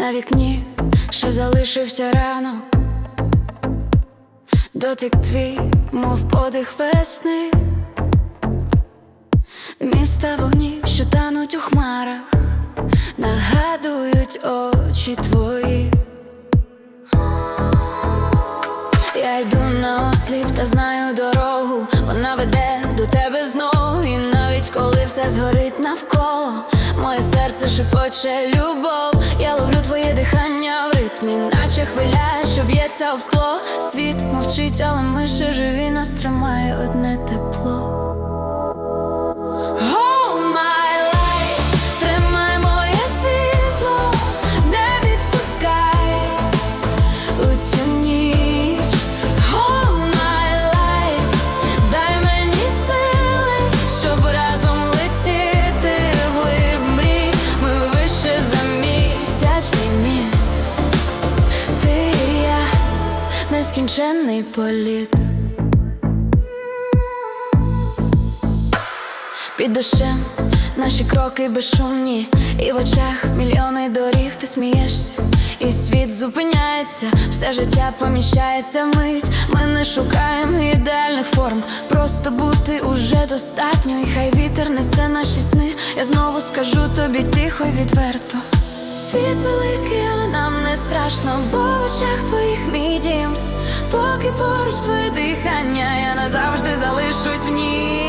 На вікні ще залишився ранок. Дотик твій, мов подих весни, міста вогні, що тануть у хмарах, нагадують очі твої. Я йду на осліп та знаю дорогу, вона веде до тебе знову, і навіть коли все згорить навколо, моє серце шепоче любов, я ловлю твоє дихання в ритмі, наче хвиля, що б'ється об скло. Світ мовчить, але ми ще живі, нас тримає одне тепло. Нескінченний політ. Під дощем наші кроки безшумні, і в очах мільйони доріг ти смієшся, і світ зупиняється, все життя поміщається мить. Ми не шукаємо ідеальних форм, просто бути уже достатньо, і хай вітер несе наші сни. Я знову скажу тобі тихо й відверто. Світ великий, але нам не страшно, бо в очах твоїх мій дім Поки поруч твоє дихання, я назавжди залишусь в нім.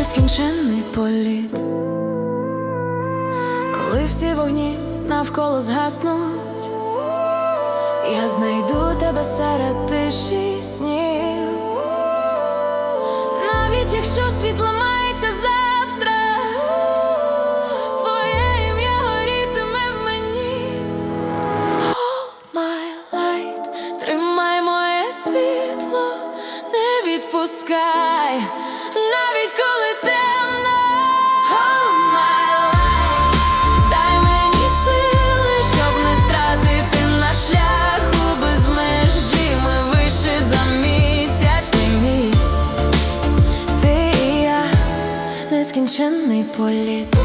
Нескінченний політ. Коли всі вогні навколо згаснуть, я знайду тебе серед тиші снів. Навіть якщо світ ламається завтра, твоє ім'я горітиме в мені. Hold my light, тримай моє світло, не відпускай, навіть коли темно. Light, дай мені сили, щоб не втратити на шляху без межі Ми вище за місячний міст. Ти і я нескінченний політ.